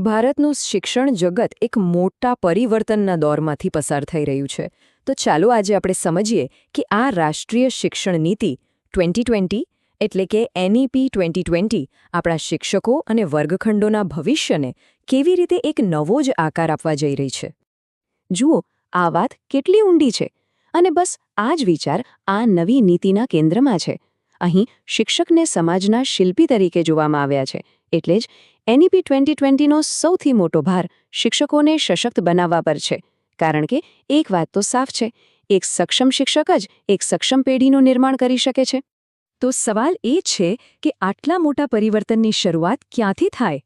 ભારતનું શિક્ષણ જગત એક મોટા પરિવર્તનના દોરમાંથી પસાર થઈ રહ્યું છે. તો ચાલો આજે આપણે સમજીએ કે આ રાષ્ટ્રીય શિક્ષણ નીતિ ટ્વેન્ટી એટલે કે એનઈપી ટ્વેન્ટી ટ્વેન્ટી, આપણા શિક્ષકો અને વર્ગખંડોના ભવિષ્યને કેવી રીતે એક નવો જ આકાર આપવા જઈ રહી છે. જુઓ, આ વાત કેટલી ઊંડી છે. અને બસ, આ જ વિચાર આ નવી નીતિના કેન્દ્રમાં છે. અહીં શિક્ષકને સમાજના શિલ્પી તરીકે જોવામાં આવ્યા છે. એટલે જ એનઈપી ટ્વેન્ટી ટ્વેન્ટીનો સૌથી મોટો ભાર શિક્ષકોને સશક્ત બનાવવા પર છે. કારણ કે એક વાત તો સાફ છે, એક સક્ષમ શિક્ષક જ એક સક્ષમ પેઢીનું નિર્માણ કરી શકે છે. તો સવાલ એ છે કે આટલા મોટા પરિવર્તનની શરૂઆત ક્યાંથી થાય?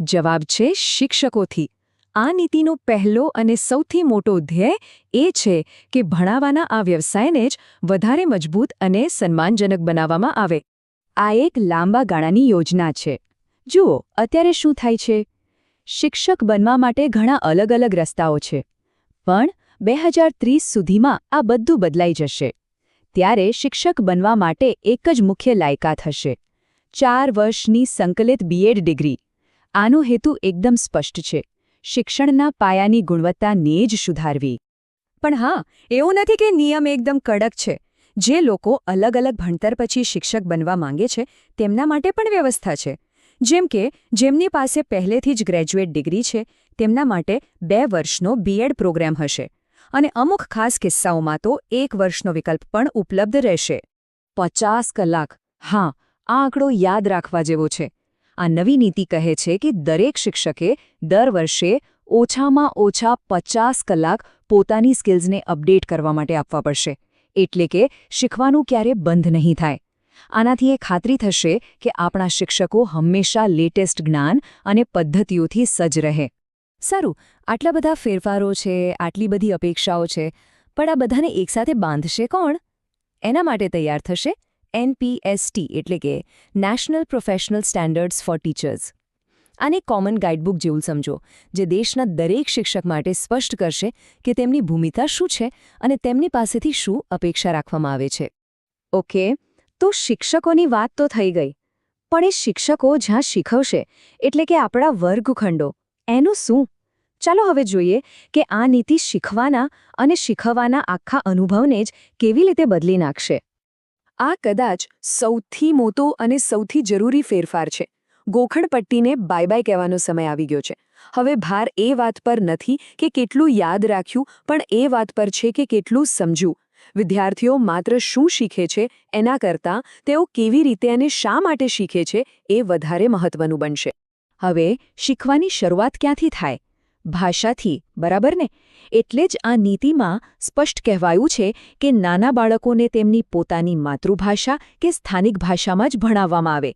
જવાબ છે શિક્ષકોથી. આ નીતિનો પહેલો અને સૌથી મોટો ધ્યેય એ છે કે ભણાવવાના આ વ્યવસાયને જ વધારે મજબૂત અને સન્માનજનક બનાવવામાં આવે. આ એક લાંબા ગાળાની યોજના છે. જુઓ, અત્યારે શું થાય છે? શિક્ષક બનવા માટે ઘણા અલગ અલગ રસ્તાઓ છે. પણ બે હજાર ત્રીસ સુધીમાં આ બધું બદલાઈ જશે. ત્યારે શિક્ષક બનવા માટે એક જ મુખ્ય લાયકાત હશે. ચાર વર્ષની સંકલિત બીએડ ડિગ્રી. આનો હેતુ એકદમ સ્પષ્ટ છે. શિક્ષણના પાયાની ગુણવત્તાને જ સુધારવી. પણ હા, એવું નથી કે નિયમ એકદમ કડક છે. જે લોકો અલગ અલગ ભણતર પછી શિક્ષક બનવા માંગે છે, તેમના માટે પણ વ્યવસ્થા છે. જેમ કે, જેમની પાસે પહેલેથી જ ગ્રેજ્યુએટ ડિગ્રી છે, તેમના માટે બે વર્ષનો બીએડ પ્રોગ્રામ હશે. અને અમુક ખાસ કિસ્સાઓમાં તો એક વર્ષનો વિકલ્પ પણ ઉપલબ્ધ રહેશે. પચાસ કલાક. હા, આ આંકડો યાદ રાખવા જેવો છે. આ નવી નીતિ કહે છે કે દરેક શિક્ષકે દર વર્ષે ઓછામાં ઓછા પચાસ કલાક પોતાની સ્કિલ્સને અપડેટ કરવા માટે આપવા પડશે. એટલે કે શીખવાનું ક્યારે બંધ નહીં થાય. આનાથી એ ખાતરી થશે કે આપણા શિક્ષકો હંમેશા લેટેસ્ટ જ્ઞાન અને પદ્ધતિઓથી સજ્જ રહે. સારું, આટલા બધા ફેરફારો છે, આટલી બધી અપેક્ષાઓ છે, પણ આ બધાને એકસાથે બાંધશે કોણ? એના માટે તૈયાર થશે એનપીએસટી એટલે કે national professional standards for teachers આને કોમન ગાઈડબુક જેવું સમજો, જે દેશના દરેક શિક્ષક માટે સ્પષ્ટ કરશે કે તેમની ભૂમિકા શું છે અને તેમની પાસેથી શું અપેક્ષા રાખવામાં આવે છે. ઓકે? તો શિક્ષકોની વાત તો થઈ ગઈ. પણ એ શિક્ષકો જ્યાં શીખવશે, એટલે કે આપણા વર્ગખંડો, એનું શું? ચાલો હવે જોઈએ કે આ નીતિ શીખવાના અને શીખવવાના આખા અનુભવને જ કેવી રીતે બદલી નાખશે. આ કદાચ સૌથી મોટો અને સૌથી જરૂરી ફેરફાર છે. ગોખણપટ્ટીને બાય બાય કહેવાનો સમય આવી ગયો છે. હવે ભાર એ વાત પર નથી કે કેટલું યાદ રાખ્યું, પણ એ વાત પર છે કે કેટલું સમજ્યું વિદ્યાર્થીઓ માત્ર શું શીખે છે એના કરતાં તેઓ કેવી રીતે અને શા માટે શીખે છે એ વધારે મહત્વનું બનશે. હવે શીખવાની શરૂઆત ક્યાંથી થાય? ભાષાથી, બરાબર ને? એટલે જ આ નીતિમાં સ્પષ્ટ કહેવાયું છે કે નાના બાળકોને તેમની પોતાની માતૃભાષા કે સ્થાનિક ભાષામાં જ ભણાવવામાં આવે.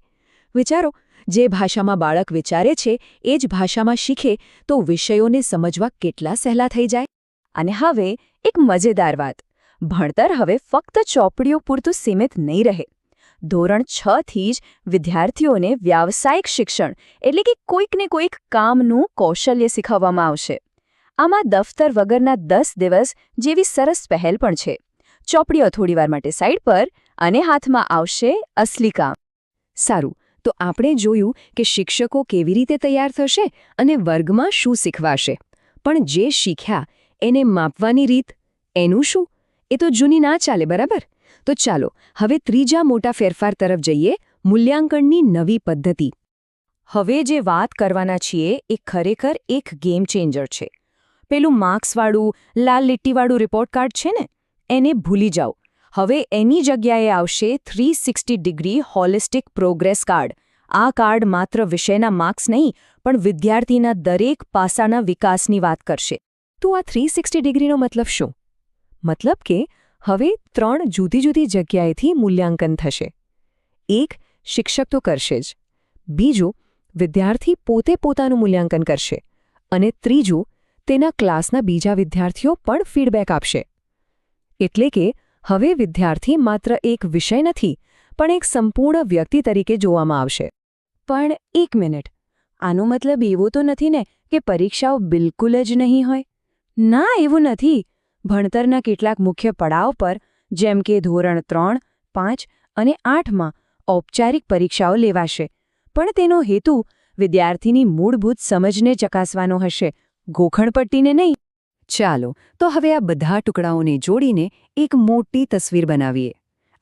વિચારો, જે ભાષામાં બાળક વિચારે છે એ જ ભાષામાં શીખે તો વિષયોને સમજવા કેટલા સહેલા થઈ જાય? અને હવે એક મજેદાર વાત. ભણતર હવે ફક્ત ચોપડીઓ પૂરતું સીમિત નહીં રહે. ધોરણ છ થી જ વિદ્યાર્થીઓને વ્યાવસાયિક શિક્ષણ એટલે કે કોઈકને કોઈક કામનું કૌશલ્ય શીખવવામાં આવશે. આમાં દફતર વગરના દસ દિવસ જેવી સરસ પહેલ પણ છે. ચોપડીઓ થોડીવાર માટે સાઈડ પર અને હાથમાં આવશે અસલી કામ. સારું, તો આપણે જોયું કે શિક્ષકો કેવી રીતે તૈયાર થશે અને વર્ગમાં શું શીખવાશે. પણ જે શીખ્યા, એને માપવાની રીત, એનું શું? એ તો જૂની ના ચાલે, બરાબર? તો ચાલો, હવે ત્રીજા મોટા ફેરફાર તરફ જઈએ, મૂલ્યાંકનની નવી પદ્ધતિ. હવે જે વાત કરવાના છીએ, એ ખરેખર એક ગેમ ચેન્જર છે. પેલું માર્ક્સવાળું લાલ લીટીવાળું રિપોર્ટ કાર્ડ છે ને? એને ભૂલી જાઓ. હવે એની જગ્યાએ આવશે three sixty degree holistic progress card આ કાર્ડ માત્ર વિષયના માર્ક્સ નહીં, પણ વિદ્યાર્થીના દરેક પાસાના વિકાસની વાત કરશે. તો આ થ્રી સિક્સટી ડિગ્રીનો મતલબ શું? મતલબ કે હવે ત્રણ જુદી જુદી જગ્યાએથી મૂલ્યાંકન થશે. એક, શિક્ષક તો કરશે જ. બીજું, વિદ્યાર્થી પોતે પોતાનું મૂલ્યાંકન કરશે. અને ત્રીજું, તેના ક્લાસના બીજા વિદ્યાર્થીઓ પણ ફીડબેક આપશે. એટલે કે હવે વિદ્યાર્થી માત્ર એક વિષય નથી, પણ એક સંપૂર્ણ વ્યક્તિ તરીકે જોવામાં આવશે. પણ એક મિનિટ. આનો મતલબ એવો તો નથી ને કે પરીક્ષાઓ બિલકુલ જ નહીં હોય? ના, એવું નથી. ભણતરના કેટલાક મુખ્ય પડાવ પર, જેમ કે ધોરણ ત્રણ, પાંચ અને આઠમાં ઔપચારિક પરીક્ષાઓ લેવાશે. પણ તેનો હેતુ વિદ્યાર્થીની મૂળભૂત સમજને ચકાસવાનો હશે. ગોખણપટ્ટીને નહીં. ચાલો, તો હવે આ બધા ટુકડાઓને જોડીને એક મોટી તસવીર બનાવીએ.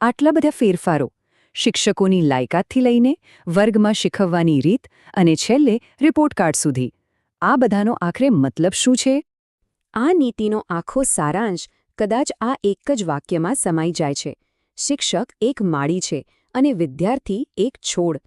આટલા બધા ફેરફારો. શિક્ષકોની લાયકાતથી લઈને વર્ગમાં શીખવવાની રીત અને છેલ્લે રિપોર્ટ કાર્ડ સુધી. આ બધાનો આખરે મતલબ શું છે? આ નીતિનો આખો સારાંશ કદાચ આ એક જ વાક્યમાં સમાઈ જાય છે. શિક્ષક એક માળી છે અને વિદ્યાર્થી એક છોડ.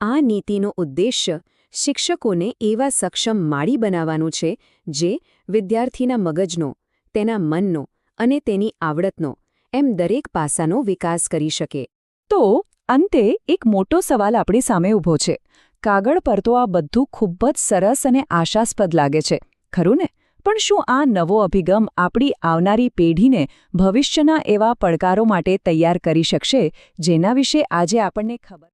આ નીતિનો ઉદ્દેશ્ય શિક્ષકોને એવા સક્ષમ માળી બનાવવાનું છે જે વિદ્યાર્થીના મગજનો, તેના મનનો અને તેની આવડતનો, એમ દરેક પાસાનો વિકાસ કરી શકે. તો અંતે એક મોટો સવાલ આપણી સામે ઊભો છે. કાગળ પર તો આ બધું ખૂબ જ સરસ અને આશાસ્પદ લાગે છે. ખરું ને? પણ શું આ નવો અભિગમ આપણી આવનારી પેઢીને ભવિષ્યના એવા પડકારો માટે તૈયાર કરી શકશે, જેના વિશે આજે આપણને ખબર